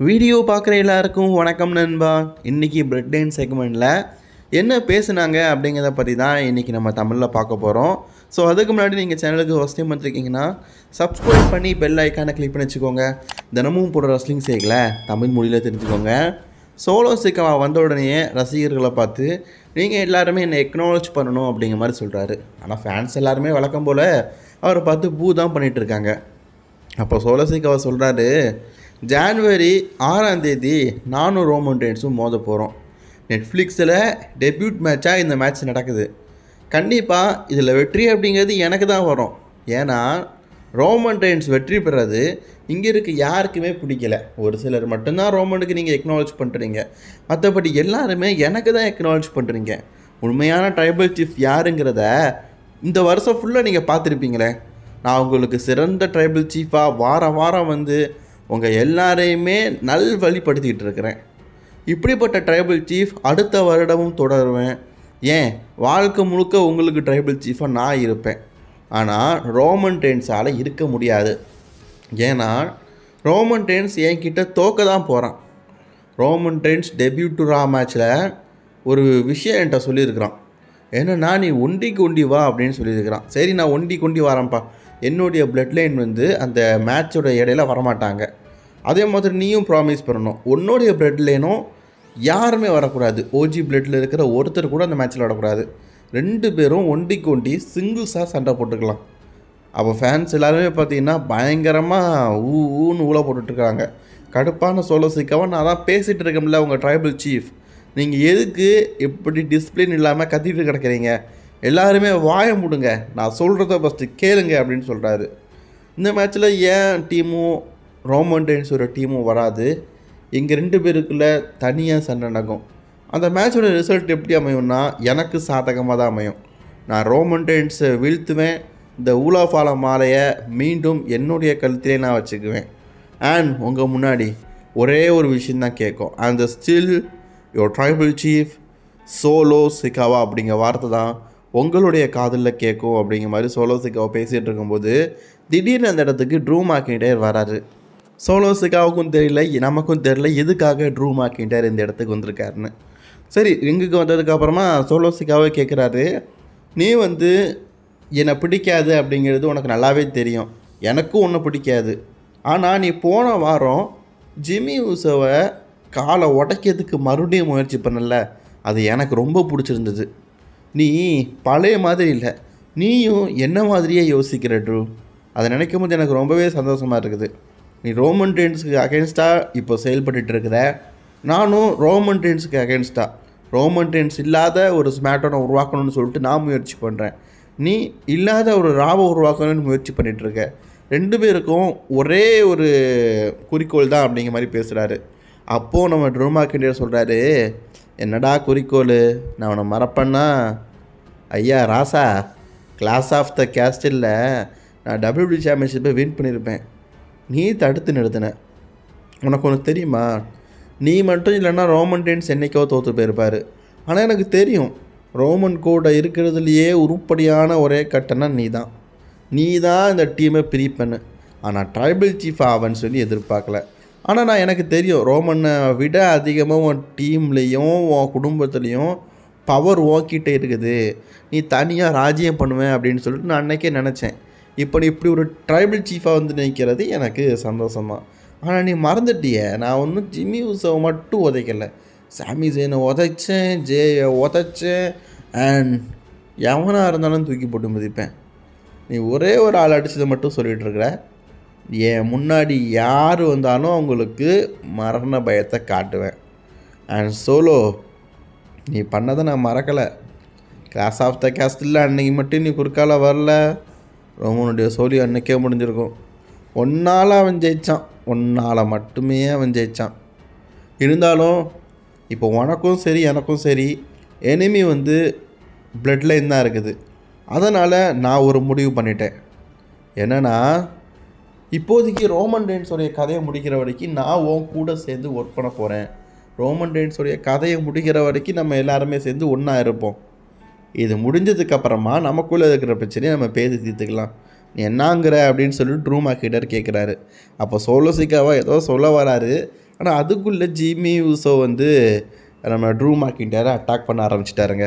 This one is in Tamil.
வீடியோ பார்க்குற எல்லாருக்கும் வணக்கம் நண்பா. இன்றைக்கி பிரெட் டைன் செக்மெண்ட்டில் என்ன பேசுனாங்க அப்படிங்கிறத பற்றி தான் இன்றைக்கி நம்ம தமிழில் பார்க்க போகிறோம் ஸோ அதுக்கு முன்னாடி நீங்கள் சேனலுக்கு ஃபஸ்ட் டைம் வந்திருக்கீங்கன்னா சப்ஸ்கிரைப் பண்ணி பெல் ஐக்கானை கிளிக் பண்ணி வச்சுக்கோங்க. தினமும் போடுற ரஸ்லிங் செய்களை தமிழ் மொழியில் தெரிஞ்சுக்கோங்க. சோலோ சிக்கவா வந்த உடனே ரசிகர்களை பார்த்து நீங்கள் எல்லாருமே என்னை எக்னாலஜ் பண்ணணும் அப்படிங்கிற மாதிரி சொல்கிறாரு ஆனால் ஃபேன்ஸ் எல்லாருமே வழக்கம் போல் அவரை பார்த்து பூ தான் பண்ணிகிட்ருக்காங்க அப்போ அப்போ சோலசிக்காவை சொல்கிறாரு ஜான்வரி ஆறாம் தேதி நானும் ரோமன் ரெயின்ஸும் மோத போகிறோம் நெட்ஃப்ளிக்ஸில் டெபியூட் மேட்சாக இந்த மேட்ச் நடக்குது. கண்டிப்பாக இதில் வெற்றி அப்படிங்கிறது எனக்கு தான் வரும். ஏன்னா ரோமன் ரெயின்ஸ் வெற்றி பெறது இங்கே இருக்க யாருக்குமே பிடிக்கல. ஒரு சிலர் மட்டும்தான் ரோமனுக்கு நீங்கள் எக்னாலஜ் பண்ணுறீங்க மற்றபடி எல்லாருமே எனக்கு தான் எக்னாலஜ் பண்ணுறீங்க உண்மையான ட்ரைபல் சீஃப் யாருங்கிறத இந்த வருஷம் ஃபுல்லாக நீங்கள் பார்த்துருப்பீங்களே. நான் உங்களுக்கு சிறந்த ட்ரைபல் சீஃபாக வாரம் வாரம் வந்து உங்கள் எல்லாரையுமே நல்வழிப்படுத்திக்கிட்டு இருக்கிறேன். இப்படிப்பட்ட ட்ரைபல் சீஃப் அடுத்த வருடமும் தொடருவேன். ஏன்? வாழ்க்கை முழுக்க உங்களுக்கு ட்ரைபல் சீஃபாக நான் இருப்பேன். ஆனால் ரோமன் டென்ஸால் இருக்க முடியாது. ஏன்னா ரோமன் டென்ஸ் என்கிட்ட தோக்க தான் போகிறான் Roman Reigns debut to Raw மேட்ச்சில் ஒரு விஷயம் என்கிட்ட சொல்லியிருக்கிறான். என்னன்னா நீ ஒண்டிக்கு ஒண்டி வா அப்படின்னு சொல்லியிருக்கிறான். சரி நான் ஒண்டிக்கு ஒண்டி வரேன்ப்பா. என்னுடைய பிளட் லைன் வந்து அந்த மேட்சோட இடையில வரமாட்டாங்க. அதே மாதிரி நீயும் ப்ராமிஸ் பண்ணணும். உன்னுடைய பிளட் லைனும் யாருமே வரக்கூடாது. ஓஜி பிளட்டில் இருக்கிற ஒருத்தர் கூட அந்த மேட்ச்சில் வரக்கூடாது. ரெண்டு பேரும் ஒண்டிக்கு ஒண்டி சிங்கிள்ஸாக சண்டை போட்டுக்கலாம். அப்போ ஃபேன்ஸ் எல்லாருமே பார்த்தீங்கன்னா பயங்கரமாக ஊ ஊன்னு ஊழ போட்டுட்ருக்காங்க கடுப்பான சோலோ சிக்காவை நான் தான் பேசிகிட்டு இருக்கேன்ல உங்கள் ட்ரைபல் சீஃப் நீங்கள் எதுக்கு இப்படி டிசிப்ளின் இல்லாமல் கத்திட்டு கிடக்கிறீங்க? எல்லாருமே வாய முடுங்க. நான் சொல்கிறத ஃபஸ்ட்டு கேளுங்க அப்படின்னு சொல்கிறாரு இந்த மேட்ச்சில் ஏன் டீமும் ரோமன் டென்ஸோட டீமும் வராது? எங்கள் ரெண்டு பேருக்குள்ளே தனியாக சண்டை நடக்கும். அந்த மேட்சோட ரிசல்ட் எப்படி அமையும்னா எனக்கு சாதகமாக தான் அமையும். நான் ரோமன் டென்ஸை வீழ்த்துவேன். இந்த ஊலாஃபால மாலையை மீண்டும் என்னுடைய கழுத்திலே நான் வச்சுக்குவேன். அண்ட் உங்கள் முன்னாடி ஒரே ஒரு விஷயந்தான் கேட்கும். அந்த still your tribal chief Solo Sikoa அப்படிங்கிற வார்த்தை தான் உங்களுடைய காதலில் கேட்கும் அப்படிங்கிற மாதிரி சோலோ சிக்காவை பேசிகிட்டு இருக்கும்போது திடீர்னு அந்த இடத்துக்கு ட்ரூ மாக்கிண்டர் வராரு. சோலோ சிக்காவுக்கும் தெரியல நமக்கும் தெரியல எதுக்காக ட்ரூ மாக்கிண்டர் இந்த இடத்துக்கு வந்திருக்காருன்னு. சரி ரிங்குக்கு வந்ததுக்கப்புறமா சோலோ சிக்காவே கேட்குறாரு நீ வந்து என்னை பிடிக்காது அப்படிங்கிறது உனக்கு நல்லாவே தெரியும். எனக்கும் ஒன்றும் பிடிக்காது. ஆனால் நீ போன வாரம் ஜிம்மி ஊசோவை காலை உடைக்கிறதுக்கு மறுபடியும் முயற்சி பண்ணல. அது எனக்கு ரொம்ப பிடிச்சிருந்தது. நீ பழைய மாதிரி இல்லை. நீயும் என்ன மாதிரியே யோசிக்கிற ட்ரூ? அதை நினைக்கும் போது எனக்கு ரொம்பவே சந்தோஷமாக இருக்குது. நீ ரோமன் ட்ரெயின்ஸுக்கு அகேன்ஸ்டாக இப்போ செயல்பட்டு இருக்கிற? நானும் ரோமன் ட்ரெயின்ஸுக்கு அகேன்ஸ்டாக ரோமன் ட்ரெயின்ஸ் இல்லாத ஒரு ஸ்மேட்டோனை உருவாக்கணும்னு சொல்லிட்டு நான் முயற்சி பண்ணுறேன் நீ இல்லாத ஒரு ராவை உருவாக்கணும்னு முயற்சி பண்ணிகிட்ருக்க ரெண்டு பேருக்கும் ஒரே ஒரு குறிக்கோள் தான் அப்படிங்கிற மாதிரி பேசுகிறாரு அப்போது நம்ம ட்ரோமா கிண்டியர் சொல்கிறாரு என்னடா குறிக்கோள்? நான் அவனை மறப்பேன்னா ஐயா ராசா கிளாஸ் ஆஃப் த கேஸ்டில் நான் டபிள்யூபி சாம்பியன்ஷிப்பை வின் பண்ணியிருப்பேன் நீ தடுத்து நிறுத்தின. உனக்கு ஒன்று தெரியுமா? நீ மட்டும் இல்லைன்னா ரோமன் டென்ஸ் என்னைக்கோ தோற்று போயிருப்பார். ஆனால் எனக்கு தெரியும் ரோமன் கூட இருக்கிறதுலையே உருப்படியான ஒரே கட்டணம் நீ தான் நீ தான் இந்த டீமை பிரிப்பண்ணு ஆனால் ட்ரைபிள் சீஃப் ஆவன்னு சொல்லி எதிர்பார்க்கல. ஆனால் நான் எனக்கு தெரியும் ரோமனை விட அதிகமாக உன் டீம்லேயும் உன் குடும்பத்துலேயும் பவர் ஓக்கிட்டே இருக்குது. நீ தனியாக ராஜ்யம் பண்ணுவேன் அப்படின்னு சொல்லிட்டு நான் அன்றைக்கே நினச்சேன். இப்போ நீ இப்படி ஒரு ட்ரைபல் சீஃபாக வந்து நிற்கிறது எனக்கு சந்தோஷமா ஆனால் நீ மறந்துட்டிய. நான் ஒன்றும் ஜிம்மி உசவை மட்டும் உதைக்கலை. சாமி ஜெயனை உதைச்சேன் ஜேயை உதைச்சேன். அண்ட் எவனாக இருந்தாலும் தூக்கி போட்டு மதிப்பேன். நீ ஒரே ஒரு ஆள் அடிச்சதை மட்டும் சொல்லிகிட்டு இருக்கிற. என் முன்னாடி யார் வந்தாலும் அவங்களுக்கு மரண பயத்தை காட்டுவேன். அண்ட் சோலோ நீ பண்ணதை நான் மறக்கலை. கிளாஸ் ஆஃப் த கேஸ்டில் அன்னைக்கு மட்டும் நீ குறுக்கால வரல. ரோமனுடைய சோழி அன்னைக்கே முடிஞ்சிருக்கும். ஒன்னால் அவன் ஜெயித்தான் ஒன்னால் மட்டுமே அவன் ஜெயித்தான் இருந்தாலும் இப்போ உனக்கும் சரி எனக்கும் சரி எனிமி வந்து பிளட் லைன் தான் இருக்குது. அதனால் நான் ஒரு முடிவு பண்ணிட்டேன். என்னென்னா இப்போதைக்கு ரோமன் டென்ஸோடைய கதையை முடிக்கிற வரைக்கும் நான் உன் கூட சேர்ந்து ஒர்க் பண்ண போகிறேன் ரோமன் டென்ஸோடைய கதையை முடிக்கிற வரைக்கும் நம்ம எல்லாருமே சேர்ந்து ஒன்றா இருப்போம். இது முடிஞ்சதுக்கப்புறமா நமக்குள்ளே இருக்கிற பிரச்சனையை நம்ம பேசி தீர்த்துக்கலாம். நீ என்னங்கிற அப்படின்னு சொல்லிட்டு ட்ரூமா கிட்டர் கேட்குறாரு அப்போ சோலோசிக்காவா ஏதோ சொல்ல வராரு. ஆனால் அதுக்குள்ளே ஜிமி யூசோ வந்து நம்ம ட்ரூமா கிட்டரை அட்டாக் பண்ண ஆரம்பிச்சிட்டாருங்க.